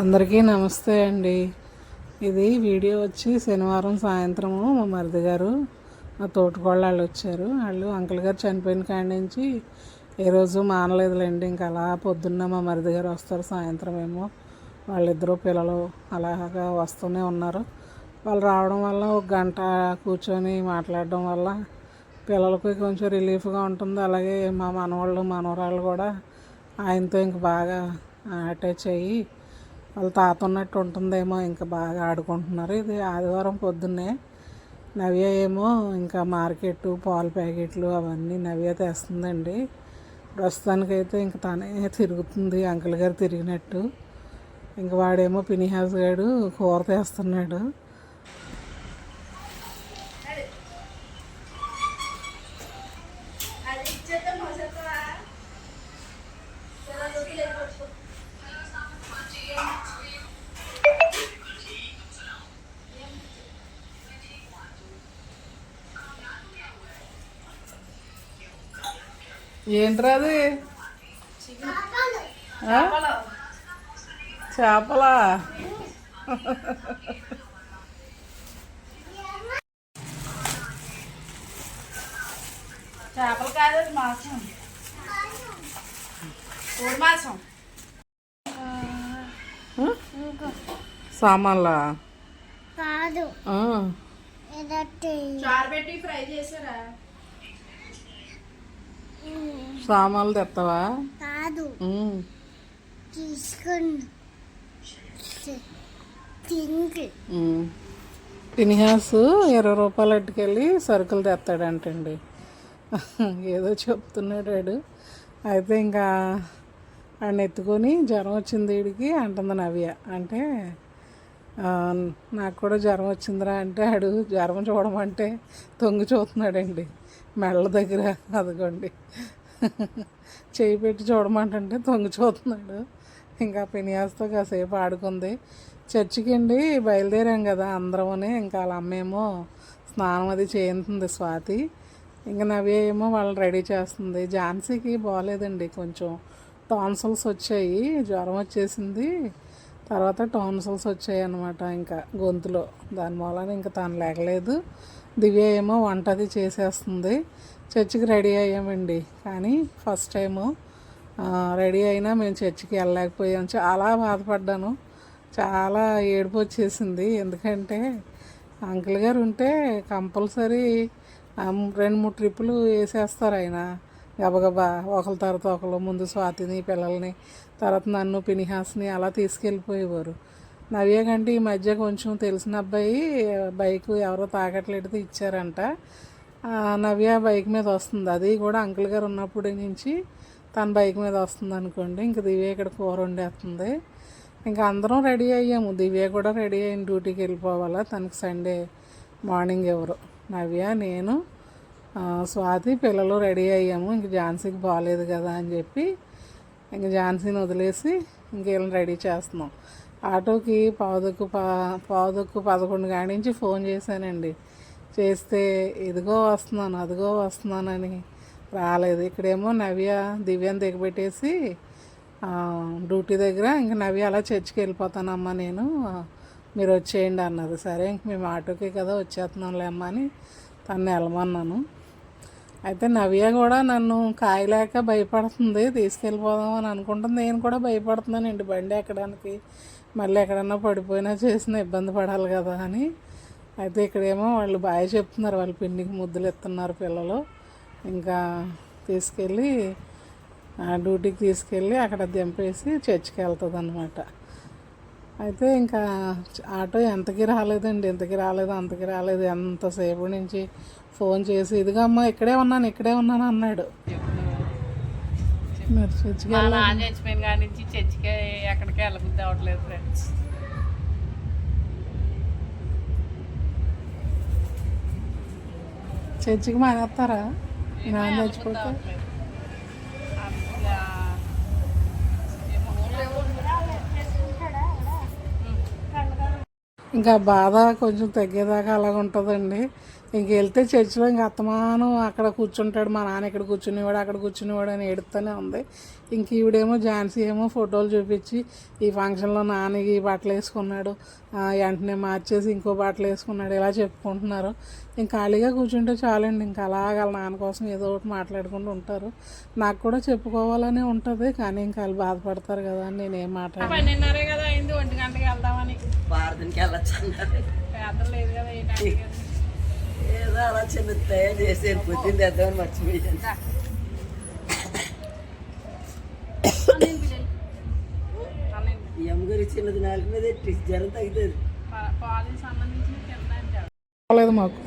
అందరికీ నమస్తే అండి. ఇది వీడియో వచ్చి శనివారం సాయంత్రము మా మరిది గారు మా తోటికోళ్ళు వాళ్ళు వచ్చారు. వాళ్ళు అంకుల్ గారు చనిపోయిన కాడి నుంచి ఏ రోజు మానలేదులేండి. ఇంకా అలా పొద్దున్న మా మరిది గారు వస్తారు సాయంత్రం ఏమో. వాళ్ళిద్దరూ పిల్లలు అలాగా వస్తూనే ఉన్నారు. వాళ్ళు రావడం వల్ల ఒక గంట కూర్చొని మాట్లాడడం వల్ల పిల్లలకి కొంచెం రిలీఫ్గా ఉంటుంది. అలాగే మా మనవాళ్ళు మనవరాళ్ళు కూడా ఆయనతో ఇంక బాగా అటాచ్ అయ్యి వాళ్ళ తాత ఉన్నట్టు ఉంటుందేమో ఇంకా బాగా ఆడుకుంటున్నారు. ఇది ఆదివారం పొద్దున్నే నవ్య ఏమో ఇంకా మార్కెట్ పాల ప్యాకెట్లు అవన్నీ నవ్య తెస్తుందండి. ప్రస్తుతానికైతే ఇంక తనే తిరుగుతుంది అంకుల్ గారు తిరిగినట్టు. ఇంకా వాడేమో పినిహాస్ గారు కూర తెస్తున్నాడు. ఏంట్రా అది? ఆ? చేపలా? చేపలు కాదు అది మాసం. కోడి మాసం. సామాన్లా? కాదు. చారు పెట్టి ఫ్రై చేసారా సామాన్లు తెస్తావా కాదు. తీసుకుని. పినిహాస్ ఇరవై రూపాయలు అట్టుకెళ్ళి సరుకులు తెస్తాడంటండి ఏదో చెప్తున్నాడు వాడు అయితే ఇంకా ఆయన ఎత్తుకొని జ్వరం వచ్చింది వీడికి అంటుంది నవ్య. అంటే నాకు కూడా జ్వరం వచ్చిందిరా అంటే ఆడు జ్వరం చూడమంటే తొంగి చూస్తున్నాడండి. మెళ్ళ దగ్గర. అదిగోండి. చేయి పెట్టి చూడమంటే తొంగి చూస్తున్నాడు. ఇంకా పినియాస్తో కాసేపు ఆడుకుంది. చర్చికి అండి బయలుదేరాం కదా అందరమునే. ఇంకా వాళ్ళ అమ్మేమో స్నానం అది చేయింది స్వాతి. ఇంకా నవ్య ఏమో వాళ్ళని రెడీ చేస్తుంది. ఝాన్సీకి బాగాలేదండి కొంచెం. టాన్సల్స్ వచ్చాయి. జ్వరం వచ్చేసింది. తర్వాత టాన్సల్స్ వచ్చాయి అనమాట ఇంకా గొంతులో. దాని మూలాన ఇంకా తను లేకలేదు దివ్య ఏమో వంట అది చేసేస్తుంది. చర్చికి రెడీ అయ్యామండి. కానీ ఫస్ట్ టైము రెడీ అయినా మేము చర్చికి వెళ్ళలేకపోయాం. చాలా బాధపడ్డాను. చాలా ఏడుపు వచ్చేసింది. ఎందుకంటే అంకుల్ గారు ఉంటే కంపల్సరీ రెండు మూడు ట్రిప్పులు వేసేస్తారు ఆయన. గబగబా ఒకరి తర్వాత ఒకరు ముందు స్వాతిని పిల్లల్ని తర్వాత నన్ను పినిహాస్ని అలా తీసుకెళ్ళిపోయేవారు. నవ్య కంటే ఈ మధ్య కొంచెం తెలిసిన అబ్బాయి బైక్ ఎవరో తాకట్లేడితే ఇచ్చారంట. నవ్య బైక్ మీద వస్తుంది. అది కూడా అంకుల్ గారు ఉన్నప్పటి నుంచి తన బైక్ మీద వస్తుంది అనుకోండి. ఇంక దివ్య ఇక్కడ కూర వండేస్తుంది. ఇంకా అందరం రెడీ అయ్యాము. దివ్య కూడా రెడీ అయిన డ్యూటీకి వెళ్ళిపోవాలా. తనకి సండే మార్నింగ్ ఎవరు? నవ్య నేను స్వాతి పిల్లలు రెడీ అయ్యాము. ఇంక ఝాన్సీకి బాగాలేదు కదా అని చెప్పి ఇంక ఝాన్సీని వదిలేసి ఇంక వీళ్ళని రెడీ చేస్తున్నాం. ఆటోకి పావుదక్కు పా పావుదక్కు పదకొండు కాడి నుంచి ఫోన్ చేశానండి. చేస్తే ఇదిగో వస్తున్నాను అదిగో వస్తున్నానని రాలేదు. ఇక్కడేమో నవ్య దివ్యాన్ని దిగబెట్టేసి డ్యూటీ దగ్గర ఇంక నవ్య అలా చర్చికి వెళ్ళిపోతానమ్మా నేను. మీరు వచ్చేయండి అన్నది సరే ఇంక మేము ఆటోకే కదా వచ్చేస్తున్నాంలే అమ్మా అని తను వెళ్ళమన్నాను. అయితే నవ్య కూడా నన్ను కాయలేక భయపడుతుంది తీసుకెళ్ళిపోదాం అని అనుకుంటుంది. నేను కూడా భయపడుతున్నానండి బండి ఎక్కడానికి. మళ్ళీ ఎక్కడన్నా పడిపోయినా చేసిన ఇబ్బంది పడాలి కదా అని. అయితే ఇక్కడేమో వాళ్ళు బాగా చెప్తున్నారు వాళ్ళ పిండికి ముద్దులు ఎత్తున్నారు పిల్లలు. ఇంకా తీసుకెళ్ళి ఆ డ్యూటీకి తీసుకెళ్ళి అక్కడ దింపేసి చర్చికి వెళ్తుంది అనమాట అయితే ఇంకా ఆటో ఎంతకి రాలేదండి ఎంతకి రాలేదు అంతకి రాలేదు. ఎంతసేపు నుంచి ఫోన్ చేసి ఇదిగా అమ్మ ఇక్కడే ఉన్నాను ఇక్కడే ఉన్నాను అన్నాడు. మరి చర్చికి మా. నాన్న చచ్చిపోయిన కాడి నుంచి చర్చికి ఎక్కడికి వెళ్ళబుద్ధి అవ్వట్లేదు ఫ్రెండ్స్ చర్చికి మానేస్తారా? నాన్న చచ్చిపోతే? ఇంకా బాధ కొంచెం తగ్గేదాకా అలాగ ఉంటుందండి ఇంక వెళ్తే చర్చిలో ఇంక అత్తమానం అక్కడ కూర్చుంటాడు మా నాన్న ఇక్కడ కూర్చునేవాడు అక్కడ కూర్చునేవాడు అని ఏడుస్తూనే ఉంది. ఇంక ఈవిడేమో ఝాన్సీ ఏమో ఫోటోలు చూపించి ఈ ఫంక్షన్లో నాన్న ఈ బట్టలు వేసుకున్నాడు ఆ, వెంటనే మార్చేసి ఇంకో బట్టలు వేసుకున్నాడు ఇలా చెప్పుకుంటున్నారు. ఇంక ఖాళీగా కూర్చుంటే చాలండి ఇంకా అలాగ వాళ్ళ నాన్న కోసం ఏదో ఒకటి మాట్లాడుకుంటూ ఉంటారు. నాకు కూడా చెప్పుకోవాలనే ఉంటుంది కానీ ఇంకా వాళ్ళు బాధపడతారు కదా అని నేనేం మాట్లాడాను. పన్నెండున్నరే కదా అయింది ఒంటి గంటకి వెళ్దామని. భారతానికి వెళ్ళొచ్చు లేదు కదా. ఏదో అలా చిన్న తయారు చేసి పొద్దున్న తెద్దామని మర్చిపోయాను. ఈ అమ్మగారి చిన్నది నాలుగు మీద జ్వరం తగ్గుతుంది. లేదు మాకు.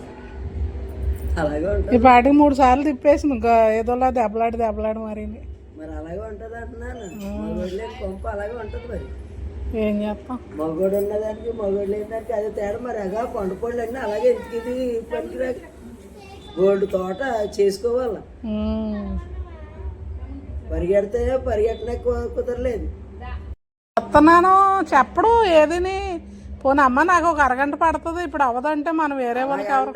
అలాగే ఈ పాటికి మూడు సార్లు తిప్పేసింది. ఇంకా ఏదోలా దెబ్బలాడి దెబ్బలాడి మరి మరి అలాగే ఉంటుంది అంటున్నాను. అలాగే ఉంటుంది మరి. ఏం చేస్తాం? మగోడు ఉన్నదానికి మగోడు దానికి అదే తేడా మరి. అగా పండు పళ్ళు అన్నీ అలాగే ఎందుకు ఇది పనికిరాక గోల్డ్ తోట చేసుకోవాలి. పరిగెడితే పరిగెట్టనే కుదరలేదు. చెప్తున్నాను చెప్పడు ఏదిని. పోనీ అమ్మ నాకు ఒక అరగంట పడుతుంది ఇప్పుడు అవ్వదంటే మనం వేరే వాళ్ళకి ఎవరు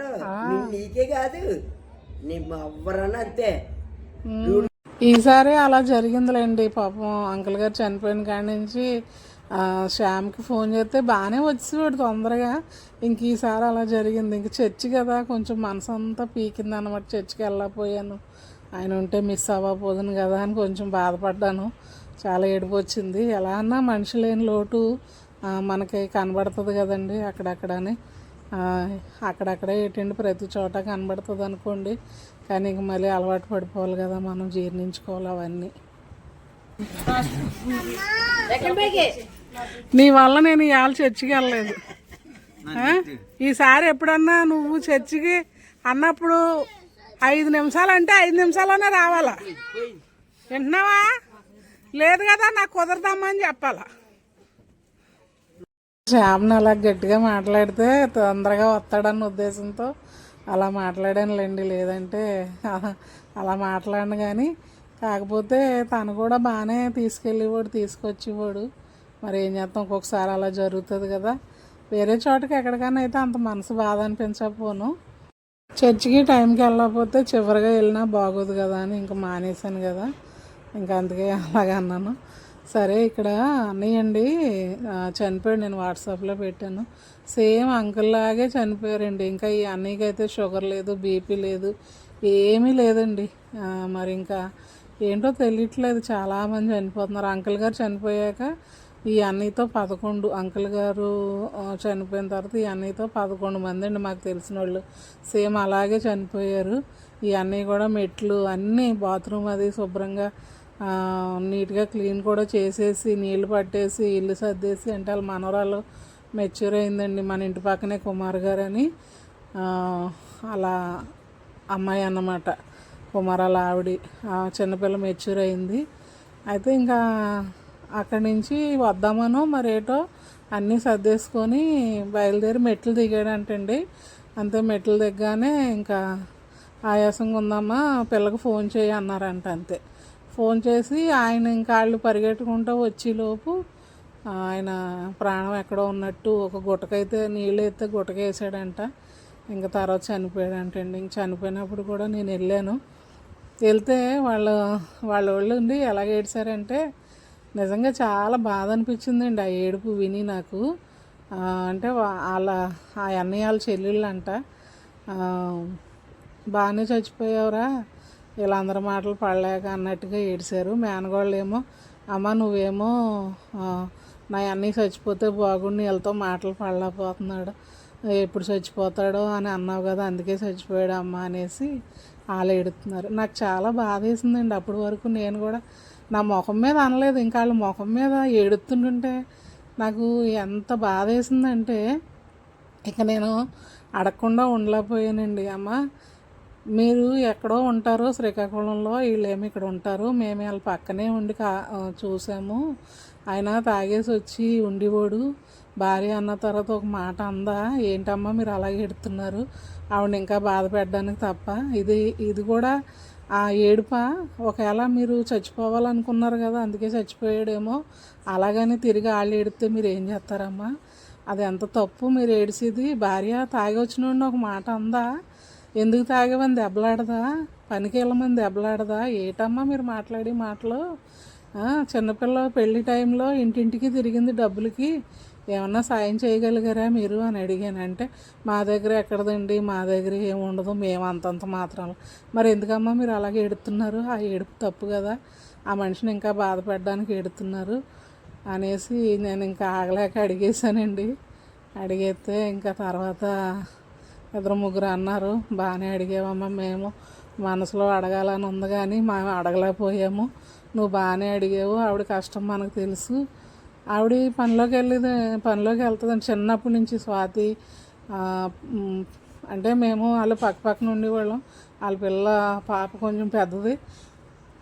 నీకే కాదు. నీ ఎవ్వరన్నా అంతే. ఈసారి అలా జరిగిందిలేండి పాపం అంకుల్ గారు చనిపోయిన కాడి నుంచి. శ్యామ్కి ఫోన్ చేస్తే బాగానే వచ్చేవాడు తొందరగా. ఇంక ఈసారి అలా జరిగింది. ఇంక చర్చి కదా కొంచెం మనసంతా పీకింది అనమాట చర్చికి వెళ్ళకపోయాను ఆయన ఉంటే మిస్ అవ్వకపోదును కదా అని కొంచెం బాధపడ్డాను. చాలా ఏడుపు వచ్చింది. ఎలా అన్నా మనిషి లేని లోటు మనకి కనబడుతుంది కదండి అక్కడక్కడని. అక్కడక్కడే ఏంటండి ప్రతి చోట కనబడుతుంది అనుకోండి. కానీ ఇంక మళ్ళీ అలవాటు పడిపోవాలి కదా మనం జీర్ణించుకోవాలి అవన్నీ. నీ వల్ల నేను ఇవాళ చర్చికి వెళ్ళలేదు? ఈసారి ఎప్పుడన్నా నువ్వు చర్చికి అన్నప్పుడు ఐదు నిమిషాలు అంటే ఐదు నిమిషాల్లోనే రావాలా? వింటున్నావా? లేదు కదా నాకు కుదరదమ్మా అని చెప్పాలా? శ్యామ్ని అలా గట్టిగా మాట్లాడితే తొందరగా వస్తాడన్న ఉద్దేశంతో అలా మాట్లాడానులేండి లేదంటే అలా మాట్లాడను కానీ కాకపోతే తను కూడా బాగానే తీసుకెళ్ళేవాడు తీసుకొచ్చేవాడు. మరి ఏం చేస్తాం ఒక్కొక్కసారి అలా జరుగుతుంది కదా. వేరే చోటకి ఎక్కడికైనా అయితే అంత మనసు బాధ అనిపించకపోను. చర్చికి టైంకి వెళ్ళకపోతే చివరిగా వెళ్ళినా బాగోదు కదా అని ఇంకా మానేశాను కదా. ఇంకా అందుకే అలాగే అన్నాను. సరే ఇక్కడ అన్నయ్య అండి చనిపోయాడు నేను వాట్సాప్లో పెట్టాను. సేమ్ అంకుల్ లాగే చనిపోయారండి. ఇంకా ఈ అన్నయ్యకి అయితే షుగర్ లేదు బీపీ లేదు ఏమీ లేదండి. మరి ఇంకా ఏంటో తెలియట్లేదు. చాలామంది చనిపోతున్నారు. అంకుల్ గారు చనిపోయాక ఈ అన్నయ్యతో పదకొండు అంకుల్ గారు చనిపోయిన తర్వాత ఈ అన్నయ్యతో పదకొండు మంది అండి మాకు తెలిసిన వాళ్ళు. సేమ్ అలాగే చనిపోయారు. ఈ అన్నయ్య కూడా మెట్లు అన్నీ బాత్రూమ్ అది శుభ్రంగా నీట్గా క్లీన్ కూడా చేసేసి నీళ్ళు పట్టేసి ఇల్లు సర్దేసి అంటే వాళ్ళ మనవరాలు మెచ్యూర్ అయిందండి మన ఇంటి పక్కనే కుమార్ గారని. అలా అమ్మాయి అన్నమాట కుమారాల ఆవిడ. చిన్నపిల్ల మెచ్యూర్ అయింది. అయితే ఇంకా అక్కడి నుంచి వద్దామనో మరేటో అన్నీ సర్దేసుకొని బయలుదేరి మెట్లు దిగాడంటండి. అంతే మెట్లు దిగ్గానే ఇంకా ఆయాసంగా ఉందమ్మా పిల్లకి ఫోన్ చేయి అన్నారంట అంతే. ఫోన్ చేసి ఆయన ఇంకా వాళ్ళు పరిగెట్టుకుంటూ వచ్చేలోపు ఆయన ప్రాణం ఎక్కడో ఉన్నట్టు ఒక గుట్టకైతే నీళ్ళు అయితే గుట్టకేసాడంట ఇంకా తర్వాత చనిపోయాడంటండి. ఇంక చనిపోయినప్పుడు కూడా నేను వెళ్ళాను. వెళ్తే వాళ్ళ వాళ్ళ వాళ్ళు ఉండి ఎలాగ ఏడ్చారంటే నిజంగా చాలా బాధ అనిపించిందండి ఆ ఏడుపు విని నాకు. అంటే వాళ్ళ ఆ అన్నయ్య వాళ్ళ చెల్లెళ్ళు అంట బాగానే చచ్చిపోయావురా. వీళ్ళందరి మాటలు పడలేక అన్నట్టుగా ఏడిశారు మేనగోళ్ళు ఏమో అమ్మ నువ్వేమో నా అన్నయ్య చచ్చిపోతే బాగుండి వీళ్ళతో మాటలు పడలేకపోతున్నాడు. ఎప్పుడు చచ్చిపోతాడో అని అన్నావు కదా అందుకే చచ్చిపోయాడు అమ్మ అనేసి వాళ్ళు ఏడుతున్నారు. నాకు చాలా బాధ వేసిందండి అప్పటి వరకు నేను కూడా నా ముఖం మీద అనలేదు. ఇంకా వాళ్ళ ముఖం మీద ఏడుతుంటుంటే నాకు ఎంత బాధ వేసిందంటే ఇక నేను అడగకుండా ఉండలేకపోయానండి. అమ్మ మీరు ఎక్కడో ఉంటారు శ్రీకాకుళంలో వీళ్ళేమి ఇక్కడ ఉంటారు. మేము వాళ్ళ పక్కనే ఉండి కా చూసాము. ఆయన తాగేసి వచ్చి ఉండిపోడు భార్య అన్న తర్వాత ఒక మాట అందా ఏంటమ్మా మీరు అలాగే ఎడుతున్నారు ఆవిడ ఇంకా బాధ పెట్టడానికి తప్ప ఇది ఇది కూడా ఆ ఏడుప ఒకవేళ మీరు చచ్చిపోవాలనుకున్నారు కదా అందుకే చచ్చిపోయాడేమో. అలాగని తిరిగి వాళ్ళు ఏడితే మీరు ఏం చేస్తారమ్మా? అది ఎంత తప్పు? మీరు ఏడిసేది భార్య తాగి వచ్చిన ఒక మాట అందా? ఎందుకు తాగేవని దెబ్బలాడదా? పనికి వెళ్ళమని దెబ్బలాడదా? ఏటమ్మా మీరు మాట్లాడే మాటలు? చిన్నపిల్ల పెళ్ళి టైంలో ఇంటింటికి తిరిగింది డబ్బులకి. ఏమన్నా సాయం చేయగలిగారా మీరు అని అడిగాను. అంటే మా దగ్గర ఎక్కడదండి మా దగ్గర ఏముండదు మేము అంతంత మాత్రం. మరి ఎందుకమ్మా మీరు అలాగే ఎడుతున్నారు ఆ ఏడుపు తప్పు కదా ఆ మనిషిని ఇంకా బాధపడడానికి ఎడుతున్నారు అనేసి నేను ఇంకా ఆగలేక అడిగేశానండి. అడిగితే ఇంకా తర్వాత ఇద్దరు ముగ్గురు అన్నారు బాగానే అడిగావమ్మా మేము మనసులో అడగాలని ఉంది కానీ మేము అడగలేకపోయాము. నువ్వు బాగానే అడిగావు ఆవిడ కష్టం మనకు తెలుసు ఆవిడ పనిలోకి వెళ్ళేది పనిలోకి వెళ్తుందండి. చిన్నప్పటి నుంచి స్వాతి అంటే మేము వాళ్ళు పక్క పక్కన ఉండేవాళ్ళం. వాళ్ళ పిల్ల పాప కొంచెం పెద్దది.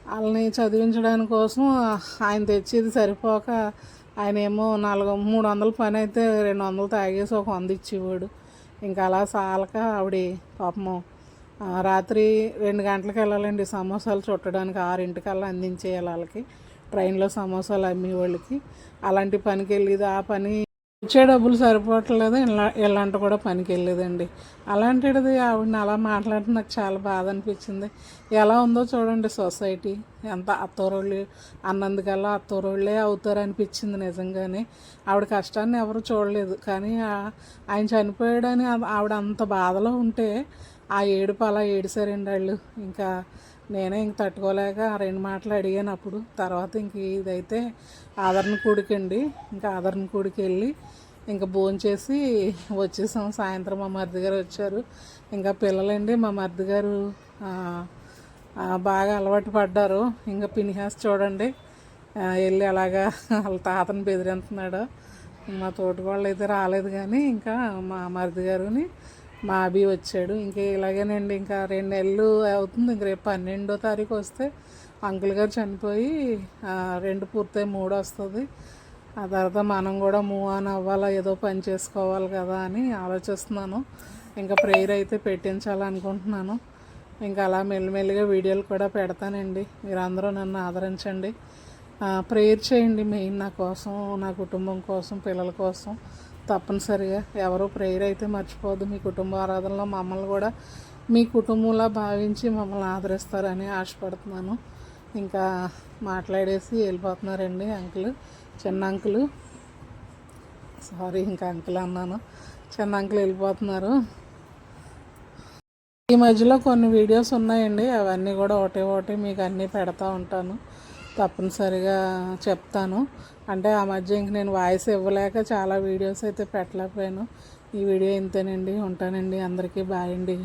వాళ్ళని చదివించడానికి కోసం ఆయన తెచ్చేది సరిపోక ఆయన ఏమో నాలుగు మూడు వందల పని అయితే రెండు వందలు తాగేసి ఒక వంద ఇచ్చేవాడు. ఇంకా అలా సాలక ఆవిడ పాపము రాత్రి రెండు గంటలకు వెళ్ళాలండి. సమోసాలు చుట్టడానికి ఆరింటికల్లా అందించేయాలి వాళ్ళకి. ట్రైన్లో సమోసాలు అమ్మే వాళ్ళకి. అలాంటి పనికి వెళ్ళేది. ఆ పని వచ్చే డబ్బులు సరిపోవట్లేదు. ఇలా ఇలాంటి కూడా పనికి వెళ్ళేదండి. అలాంటిది ఆవిడని అలా మాట్లాడితే నాకు చాలా బాధ అనిపించింది. ఎలా ఉందో చూడండి సొసైటీ. ఎంత అత్తోరోళ్ళు అన్నందుకల్లా అత్తోరోళ్ళే అవుతారు అనిపించింది నిజంగానే. ఆవిడ కష్టాన్ని ఎవరు చూడలేదు. కానీ ఆయన చనిపోయాడని ఆవిడ అంత బాధలో ఉంటే ఆ ఏడుపు అలా ఏడిసారండి వాళ్ళు ఇంకా నేనే ఇంక తట్టుకోలేక ఆ రెండు మాటలు అడిగాను అప్పుడు తర్వాత ఇంక ఇదైతే ఆదరణ కూడికండి. ఇంకా ఆదరణ కూడికి వెళ్ళి ఇంకా భోంచేసి వచ్చేసాం. సాయంత్రం మా మరిది గారు వచ్చారు. ఇంకా పిల్లలండి మా మరిది గారు బాగా అలవాటు పడ్డారు. ఇంకా పినిహాస్ చూడండి. వెళ్ళి అలాగా వాళ్ళ తాతను బెదిరింతున్నాడు. మా తోటి వాళ్ళు అయితే రాలేదు కానీ ఇంకా మా మరిది గారుని మా అభి వచ్చాడు. ఇంకా ఇలాగేనండి ఇంకా రెండు నెలలు అవుతుంది. ఇంక రేపు పన్నెండో తారీఖు వస్తే అంకుల్ గారు చనిపోయి రెండు పూర్తయి మూడు వస్తుంది. ఆ తర్వాత మనం కూడా మూవ్ ఆన్ అవ్వాలా ఏదో పని చేసుకోవాలి కదా అని ఆలోచిస్తున్నాను. ఇంకా ప్రేయర్ అయితే పెట్టించాలనుకుంటున్నాను. ఇంకా అలా మెల్లిమెల్లిగా వీడియోలు కూడా పెడతానండి. మీరు అందరూ నన్ను ఆదరించండి. ప్రేయర్ చేయండి మెయిన్ నా కోసం నా కుటుంబం కోసం పిల్లల కోసం. తప్పనిసరిగా. ఎవరు ప్రేయర్ అయితే మర్చిపోవద్దు. మీ కుటుంబ ఆరాధనలో మమ్మల్ని కూడా మీ కుటుంబంలా భావించి మమ్మల్ని ఆదరిస్తారని ఆశపడుతున్నాను. ఇంకా మాట్లాడేసి వెళ్ళిపోతున్నారండి అంకుల్ చిన్న అంకులు. సారీ ఇంకా అంకుల్ అన్నాను. చిన్న అంకుల్ వెళ్ళిపోతున్నారు. ఈ మధ్యలో కొన్ని వీడియోస్ ఉన్నాయండి. అవన్నీ కూడా ఒకటి ఒకటి మీకు అన్నీ పెడతా ఉంటాను. తప్పనిసరిగా చెప్తాను. అంటే ఆ మధ్య ఇంక నేను వాయిస్ ఇవ్వలేక చాలా వీడియోస్ అయితే పెట్టలేకపోయాను. ఈ వీడియో ఇంతేనండి ఉంటానండి. అందరికీ బాయ్ అండి.